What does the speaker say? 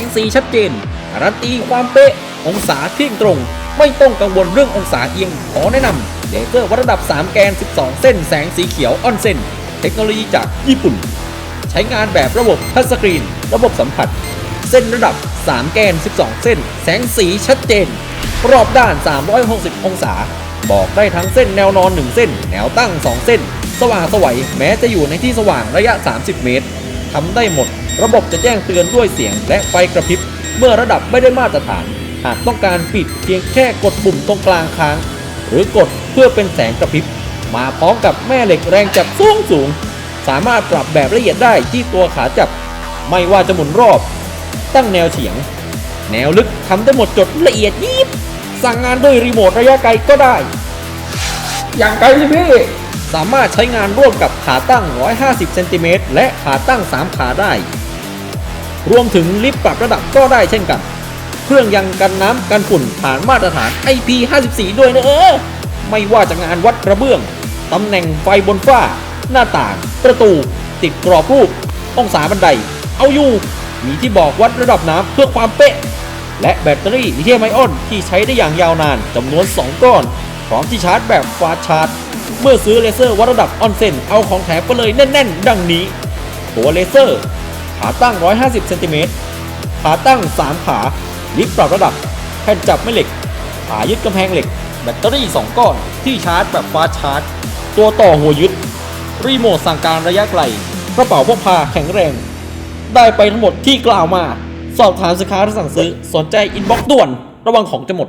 งสีชัดเจนการันตีความเป๊ะ องศาเที่ยงตรง ไม่ต้องกังวลเรื่ององศาเอียง ขอแนะนำเลเซอร์วัดระดับ 3 แกน 12 เส้น แสงสีเขียวออนเซนเทคโนโลยีจากญี่ปุ่น ใช้งานแบบระบบทัชสกรีน ระบบสัมผัส เส้นระดับ 3 แกน 12 เส้น แสงสีชัดเจน รอบด้าน 360 องศา บอกได้ทั้งเส้นแนวนอน 1 เส้น แนวตั้ง 2 เส้น สว่างสวัยแม้จะอยู่ในที่สว่างระยะ 30 เมตรทำได้หมด ระบบจะแจ้งเตือนด้วยเสียงและไฟกระพริบ เมื่อระดับไม่ได้มาตรฐาน หากต้องการปิดเพียงแค่กดปุ่มตรงกลางค้าง หรือกดเพื่อเป็นแสงกระพริบ มาพร้อมกับแม่เหล็กแรงจับสูงสูง สามารถปรับแบบละเอียดได้ที่ตัวขาจับ ไม่ว่าจะหมุนรอบ ตั้งแนวเฉียง แนวลึกทำได้หมดจดละเอียดยิบสั่งงานด้วยรีโมทระยะไกลก็ได้ อย่างไกลเลยพี่ สามารถใช้งานร่วมกับขาตั้ง 150 เซนติเมตรและขาตั้ง 3 ขาได้ รวมถึงลิฟต์ปรับระดับก็ได้เช่นกัน เครื่องยังกันน้ำกันฝุ่นผ่านมาตรฐาน IP54 ด้วยนะเออ ไม่ว่าจะงานวัดกระเบื้อง ตำแหน่งไฟบนฝ้า หน้าต่าง ประตู ติดกรอบรูป องศาบันได เอาอยู่ มีที่บอกวัดระดับน้ำเพื่อความเป๊ะ และแบตเตอรี่ลิเธียมไอออนที่ใช้ได้อย่างยาวนานจำนวน 2 ก้อน พร้อมที่ชาร์จแบบฟาชาร์จ เมื่อซื้อเลเซอร์วัดระดับออนเซนเอาของแถมไปเลยแน่น ๆ ดังนี้ ตัวเลเซอร์ขาตั้ง 150เซนติเมตรขาตั้ง 3 ขาลิฟต์ปรับระดับ แผ่นจับแม่เหล็ก ขายึดกำแพงเหล็ก แบตเตอรี่ 2 ก้อน ที่ชาร์จแบบฟาชาร์จ ตัวต่อหัวยึด รีโมทสั่งการระยะไกล กระเป๋าพกพาแข็งแรง ได้ไปทั้งหมดที่กล่าวมา สอบถามสินค้าหรือสั่งซื้อ สนใจอินบ็อกซ์ด่วน ระวังของจะหมด